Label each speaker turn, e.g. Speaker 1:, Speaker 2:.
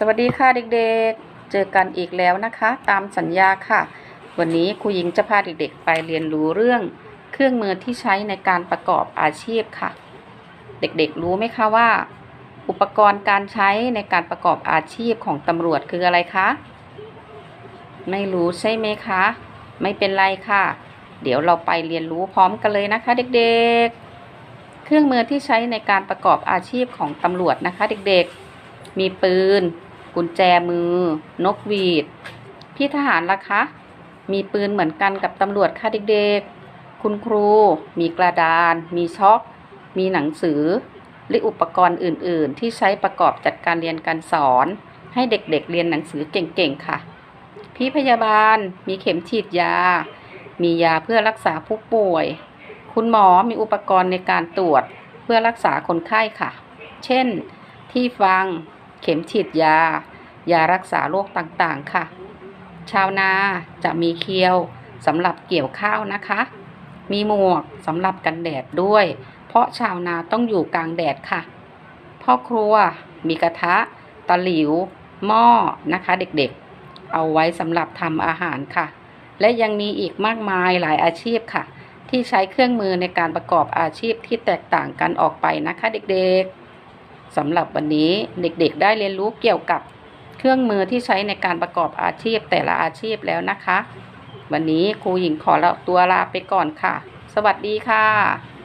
Speaker 1: สวัสดีค่ะเด็กๆ เจอกันอีกแล้วนะคะ ตามสัญญาค่ะ วันนี้ครูหญิงจะพาเด็กๆ ไปเรียนรู้เรื่องเครื่องมือที่ใช้ในการประกอบอาชีพค่ะ เด็กๆรู้ไหมคะว่า อุปกรณ์การใช้ในการประกอบอาชีพของตำรวจคืออะไรคะไม่รู้ใช่ไหมคะ ไม่เป็นไรค่ะ เดี๋ยวเราไปเรียนรู้พร้อมกันเลยนะคะเด็กๆ เครื่องมือที่ใช้ในการประกอบอาชีพของตำรวจนะคะ เด็กๆ มีปืน กุญแจมือ นกหวีด พี่ทหารล่ะคะ มีปืนเหมือนกันกับตำรวจค่ะเด็กๆ คุณครู มีกระดาน มีช็อคมีหนังสือและอุปกรณ์อื่น ๆ ที่ใช้ประกอบจัดการเรียนการสอน ให้เด็กๆเเรียนหนังสือเก่งๆ ค่ะ พี่พยาบาล มีเข็มฉีดยา มียาเพื่อรักษาผู้ป่วย คุณหมอมีอุปกรณ์ในการตรวจเพื่อรักษาคนไข้ค่ะ เช่น ที่ฟัง เข็มฉีดยา ยารักษาโรคต่างๆค่ะ ชาวนาจะมีเคียวสำหรับเกี่ยวข้าวนะคะ มีหมวกสำหรับกันแดดด้วย เพราะชาวนาต้องอยู่กลางแดดค่ะ พ่อครัวมีกระทะ ตะหลิว หม้อนะคะเด็กๆ เอาไว้สำหรับทำอาหารค่ะ และยังมีอีกมากมายหลายอาชีพค่ะ ที่ใช้เครื่องมือในการประกอบอาชีพที่แตกต่างกันออกไปนะคะเด็กๆ สำหรับวันนี้เด็กๆได้เรียนรู้เกี่ยวกับเครื่องมือที่ใช้ในการประกอบอาชีพแต่ละอาชีพแล้วนะคะ วันนี้ครูหญิงขอตัวลาไปก่อนค่ะ สวัสดีค่ะ